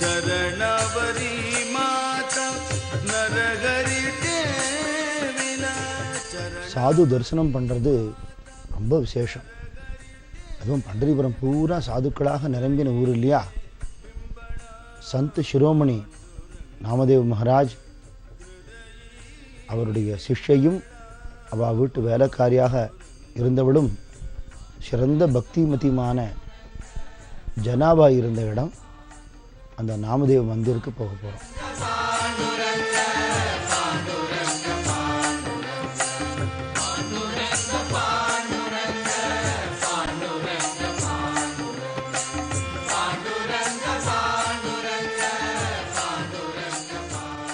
ಚರಣವರಿ ಮಾತ ನರಗರಿಟೇ ವಿನ ಚರಣ சாது தரிசனம் பண்ணுறது ரொம்ப விசேஷம் அதுவும் பண்டரிபுரம் பூரா சாதுக்களாக நிரம்பின ஊர் இல்லையா சந்த் சிரோமணி நாமதேவ் மகாராஜ் அவருடைய சிஷ்யையும் அவ வீட்டு வேலைக்காரியாக இருந்தவளும் சிறந்த பக்திமதிமான ஜனாபா இருந்த இடம் அந்த நாமதேவ மந்திருக்கு போக போகிறோம்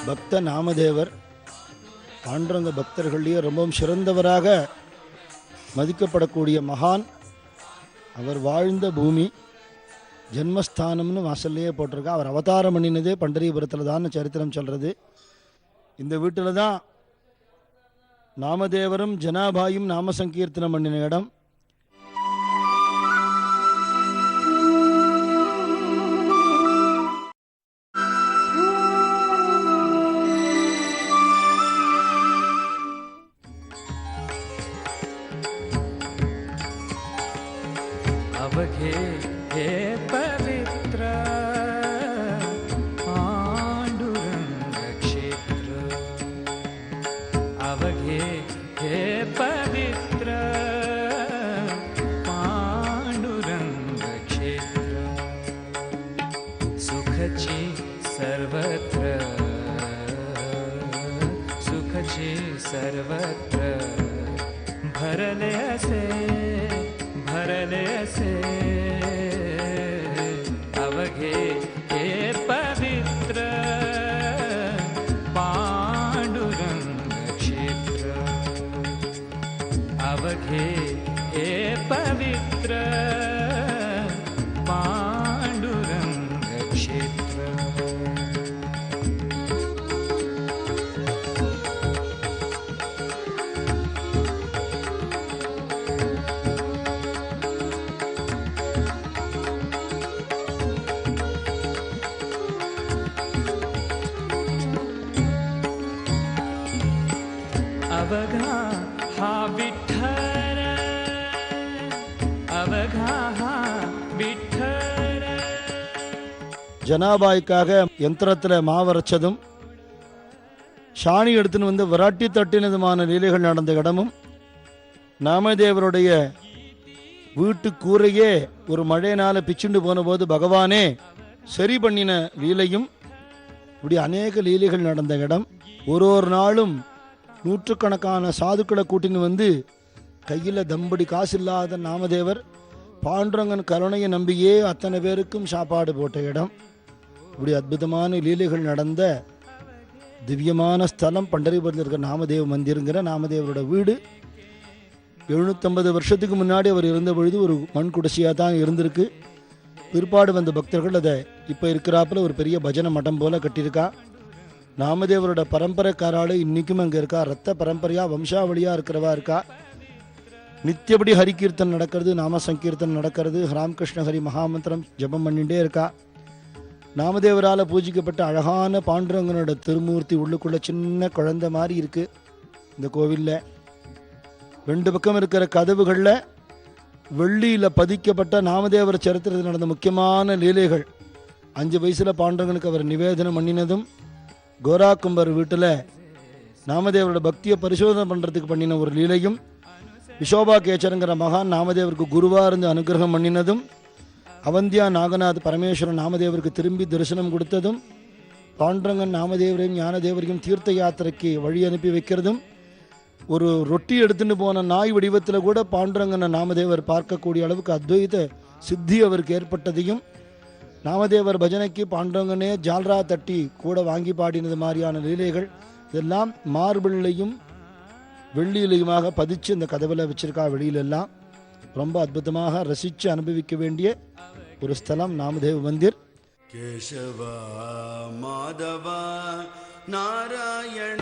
பக்த நாமதேவர் பாண்டுரங்க பக்தர்களையும் ரொம்பவும் சிறந்தவராக மதிக்கப்படக்கூடிய மகான் அவர் வாழ்ந்த பூமி ஜென்மஸ்தானம்னு வாசல்லையே போட்டிருக்கா. அவர் அவதாரம் பண்ணினதே பண்டரிபுரத்தில் தான் சரித்திரம் சொல்கிறது இந்த வீட்டில் தான் நாமதேவரும் ஜனாபாயும் நாம சங்கீர்த்தனம் பண்ணின இடம். அவகே ஏ सर्वत्र। भरले असे भरले असे। अवघे हे पवित्र पाण्डुरङ्ग क्षेत्र। अवघा ஜனாபாய்க்காக யந்திரத்தில் மாவரைச்சதும் சாணி எடுத்துன்னு வந்து விராட்டி தட்டினதுமான லீலைகள் நடந்த இடமும் நாமதேவருடைய வீட்டு கூரையே ஒரு மழையினால் பிச்சுண்டு போனபோது பகவானே சரி பண்ணின லீலையும் இப்படி அநேக லீலைகள் நடந்த இடம். ஒரு ஒரு நாளும் நூற்றுக்கணக்கான சாதுக்களை கூட்டின்னு வந்து கையில் தம்படி காசு இல்லாத நாமதேவர் பாண்டுரங்கன் கருணையை நம்பியே அத்தனை பேருக்கும் சாப்பாடு போட்ட இடம். இப்படி அற்புதமான லீலைகள் நடந்த திவ்யமான ஸ்தலம் பண்டரிபுரத்தில் இருக்கிற நாமதேவ மந்திருங்கிற நாமதேவரோட வீடு. எழுநூற்றம்பது வருஷத்துக்கு முன்னாடி அவர் இருந்த பொழுது ஒரு மண் குடிசையாக தான் இருந்திருக்கு. பிற்பாடு வந்த பக்தர்கள் அதை இப்போ இருக்கிறாப்புல ஒரு பெரிய பஜனை மடம் போல் கட்டியிருக்கா. நாமதேவரோட பரம்பரைக்காராளு இன்றைக்கும் அங்கே இருக்கா. ரத்த பரம்பரையாக வம்சாவளியாக இருக்கிறவா இருக்கா. நித்தியபடி ஹரிகீர்த்தன் நடக்கிறது நாம சங்கீர்த்தன் நடக்கிறது ராமகிருஷ்ண ஹரி மகாமந்திரம் ஜெபம் பண்ணிகிட்டே இருக்கா. நாமதேவரால் பூஜிக்கப்பட்ட அழகான பாண்டுரங்கனோட திருமூர்த்தி உள்ளுக்குள்ள சின்ன குழந்தை மாதிரி இருக்கு இந்த கோவிலில். ரெண்டு பக்கம் இருக்கிற கதவுகளில் வெள்ளியில் பதிக்கப்பட்ட நாமதேவர் சரித்திரத்தில் நடந்த முக்கியமான லீலைகள். அஞ்சு வயசில் பாண்டவனுக்கு அவர் நிவேதனம் பண்ணினதும் கோராகும்பர் வீட்டில் நாமதேவரோட பக்தியை பரிசோதனை பண்ணுறதுக்கு பண்ணின ஒரு லீலையும் விசோபா கேச்சருங்கிற மகான் நாமதேவருக்கு குருவாக இருந்து அனுகிரகம் பண்ணினதும் அவந்தியா நாகநாத் பரமேஸ்வரன் நாமதேவருக்கு திரும்பி தரிசனம் கொடுத்ததும் பாண்டரங்கன் நாமதேவரையும் ஞானதேவரையும் தீர்த்த யாத்திரைக்கு வழி அனுப்பி வைக்கிறதும் ஒரு ரொட்டி எடுத்துட்டு போன நாய் வடிவத்தில் கூட பாண்டரங்கனை நாமதேவர் பார்க்கக்கூடிய அளவுக்கு அத்வைத சித்தி அவருக்கு ஏற்பட்டதையும் நாமதேவர் பஜனைக்கு பாண்டரங்கனே ஜால்ரா தட்டி கூட வாங்கி பாடினது மாதிரியான லீலைகள் இதெல்லாம் மார்பிள்ளையும் வெள்ளியிலையுமாக பதிச்சு இந்த கதவில் வச்சிருக்கா வெளியிலெல்லாம். ரொம்ப அற்புதமாக ரசித்து அனுபவிக்க வேண்டிய पुरुस्थलम नामदेव मंदिर। केशव माधव नारायण।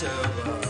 October.